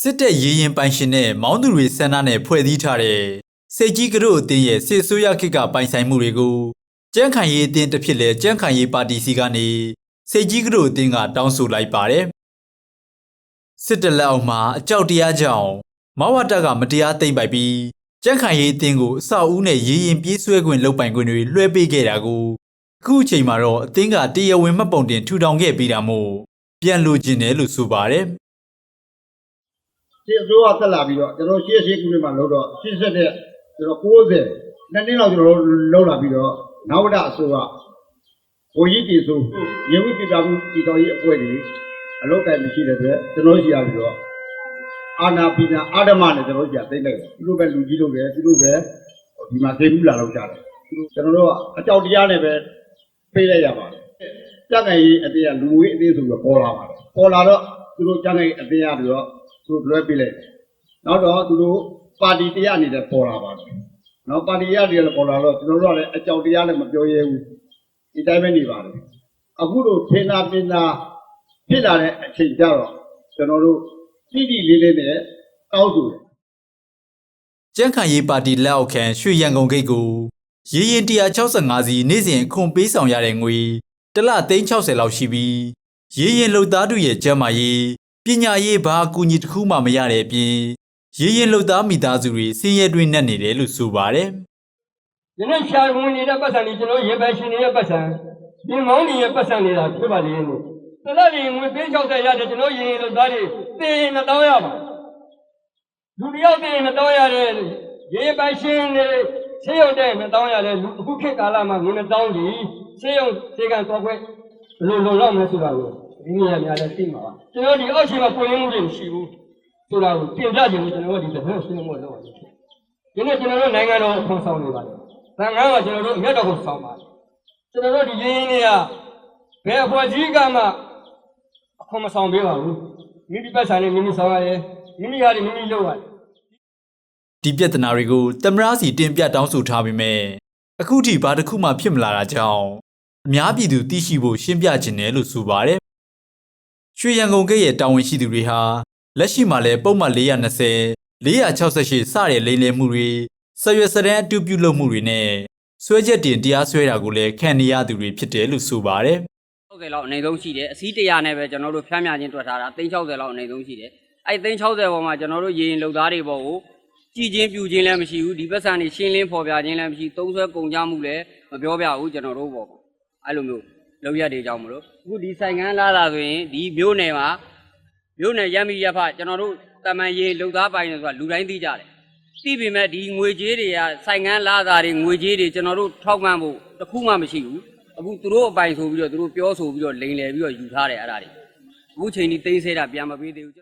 စစ်တပ်ရေရင်ပိုင်ရှင်နဲ့မောင်းသူတွေဆန္ဒနဲ့ဖွဲ့စည်းထားတဲ့စိတ်ကြီးကတို့အတင်းရဲ့စစ်ဆိုးရခေတ်ကပိုင်ဆိုင်မှုတွေကိုကြမ်းခိုင်ရေးအတင်းတစ်ဖြစ်လဲကြမ်းခိုင်ရေးပါတီစီကနေစိတ်ကြီးကတို့အတင်းကတောင်းဆိုလိုက်ပါတယ်စစ်တပ်လက်အောက်မှာအကြောက်တရားကြောင့်မဝတကမတရားသိမ့်ပိုက်ပြီးကြမ်းခိုင်ရေးအတင်းကိုအဆောက်အဦနဲ့ရေရင်ပြေးဆွဲခွင့်လုပ်ပိုင်ခွင့်တွေလွှဲပေးခဲ့တာကိုအခုအချိန်မှာတော့အတင်းကတရားဝင်မှတ်ပုံတင်ထူထောင်ခဲ့ပြီးတာမို့ပြန်လိုချင်တယ်လို့ဆိုပါတယ် ဒီအစိုးရတက်လာပြီးတော့ကျွန်တော်ရှေ့ရှေ့ခုနှစ်မှာလောက်တော့80တဲ့ကျွန်တော်90နှစ်နှစ်လောက်ကျွန်တော်လောက်လာပြီးတော့နောက်ဝဒအစိုးရဘိုလ်ကြီးတီဆိုရေဝိပြည်တာမှုတီတော်ရေးအဖွဲ့တွေအလောက်တိုင်မရှိတဲ့အတွက်ကျွန်တော်ရှိရပြီးတော့အာနာပိနာအာဓမနဲ့ကျွန်တော်ကြာသိမ့်လိုက်တယ်သူတို့ပဲလူကြီးလုပ်တယ်သူတို့ပဲဒီမှာသိဘူးလာလောက်ကြတယ်သူတို့ကျွန်တော်တို့ကအကြောက်တရားနဲ့ပဲပြေးလိုက်ရပါတယ်ကြက်ကန်ရေးအသေးကလူငွေအသေးဆိုပြီးတော့ပေါ်လာပါတယ်ပေါ်လာတော့သူတို့ကြက်ကန်ရေးအသေးရပြီးတော့ သူတို့လွှဲပေးလိုက်တယ်နောက်တော့သူတို့ပါတီတရားအနေနဲ့ပေါ်လာပါတယ်နောက်ပါတီတရားတွေလည်းပေါ်လာတော့ကျွန်တော်တို့ကလည်းအကြောက်တရားလည်းမပြောရဲဘူးဒီတိုင်းပဲနေပါတယ်အခုတို့ထေနာပင်နာဖြစ်လာတဲ့အချိန်ကျတော့ကျွန်တော်တို့တိတိလေးလေးနဲ့တောက်ဆိုတယ်ကြန့်ခိုင်ရေးပါတီလက်အောက်ခံရွှေရန်ကုန်ဂိတ်ကိုရေရင်165စီနေ့စဉ်အခွန်ပေးဆောင်ရတဲ့ငွေတစ်လ360လောက်ရှိပြီးရေရင်လှုပ်သားတို့ရဲ့ကျန်းမာရေး ပညာရေးဘာအကူအညီတစ်ခုမှမရတဲ့အပြင်ရေရင်လှုပ်သားမိသားစုတွေဆင်းရဲတွင်းနဲ့နေတယ်လို့ဆိုပါတယ်ဒီနေ့ရှာဝင်နေတဲ့ပတ်စံတွေကျွန်တော်ရေပယ်ရှင်တွေရဲ့ပတ်စံဒီမောင်းတွေရဲ့ပတ်စံနေတာဖြစ်ပါလေလို့တလက်တွေငွေပေး60ရတယ်ကျွန်တော်ရေရင်လို့သားတွေသိရင်မတောင်းရပါလူတယောက်သိရင်မတောင်းရတဲ့ရေပယ်ရှင်တွေဆေးရုံတဲ့မတောင်းရတဲ့လူအခုခေတ်ကာလမှာငွေမတောင်းဘူးဆေးရုံဆေးကန်တော့ခွဲဘယ်လိုလုံလောက်မလဲဆိုတာကို ဒီနေရာများလည်းသိမှာပါကျွန်တော်ဒီအောက်ရှိမှာပွင့်လင်းမှုတွေမရှိဘူးဆိုတာကိုပြင်ပြခြင်းလို့ကျွန်တော်တို့ဒီသတင်းဆွေးနွေးမှုလုပ်ရတယ်ဒီနေ့ကျွန်တော်တို့နိုင်ငံတော်အခွန်ဆောင်နေပါတယ်။သံဃာကကျွန်တော်တို့အမျက်တော်ကိုဆောင်ပါတယ်။ကျွန်တော်တို့ဒီရင်းရင်းတွေကဘယ်အဖွဲ့ကြီးကမှအခွန်မဆောင်ပေးပါဘူး။မိမိပတ်ဆိုင်နဲ့မိမိဆောင်ရတယ်။မိမိဟာတွေမိမိလုပ်ရတယ်ဒီပြဿနာတွေကိုတမရစီတင်ပြတောင်းဆိုထားပေမဲ့အခုထိဘာတစ်ခုမှဖြစ်မလာတာကြောင့်အများပြည်သူသိရှိဖို့ရှင်းပြခြင်းတယ်လို့ဆိုပါတယ် ရွှေရန်ကုန်ဂိတ်ရဲ့တာဝန်ရှိသူတွေဟာလက်ရှိမှာလည်းပုံမှန်420 468စတဲ့လိမ်လည်မှုတွေဆက်ရွက်စတဲ့အတူပြုလုပ်မှုတွေနဲ့ဆွဲချက်တင်တရားစွဲတာကိုလည်းခံနေရသူတွေဖြစ်တယ်လို့ဆိုပါတယ်60လောက်အနေဆုံးရှိတယ်အစည်း100နဲ့ပဲကျွန်တော်တို့ဖျမ်းမြချင်းတွက်ထားတာ360လောက်အနေဆုံးရှိတယ်အဲ့360ပေါ်မှာကျွန်တော်တို့ရေရင်လုံသားတွေပေါ်ကိုကြည်ချင်းပြူချင်းလည်းမရှိဘူးဒီဘက်ဆန်နေရှင်းလင်းဖော်ပြခြင်းလည်းမရှိသုံးဆွဲကုန်ကြမှုလည်းမပြောပြဘူးကျွန်တော်တို့ပေါ်မှာအဲ့လိုမျိုး လောက်ရက်တွေကြောင့်မလို့အခုဒီဆိုင်ကန်းလာတာဆိုရင်ဒီမျိုးနယ်မှာမျိုးနယ်ရမ်းပြီးရဖကျွန်တော်တို့တမန်ရေလုံသားပိုင်းတွေဆိုတာလူတိုင်းသိကြတယ်သိပေမဲ့ဒီငွေကြေးတွေကဆိုင်ကန်းလာတာတွေငွေကြေးတွေကျွန်တော်တို့ထောက်ပံ့ဖို့တစ်ခုမှမရှိဘူးအခုသူတို့အပိုင်ဆိုပြီးတော့သူတို့ပြောဆိုပြီးတော့လိန်လည်ပြီးတော့ယူထားတယ်အဲ့ဒါတွေအခုချိန်ကြီးသိမ်းဆဲတာပြန်မပေးသေးဘူး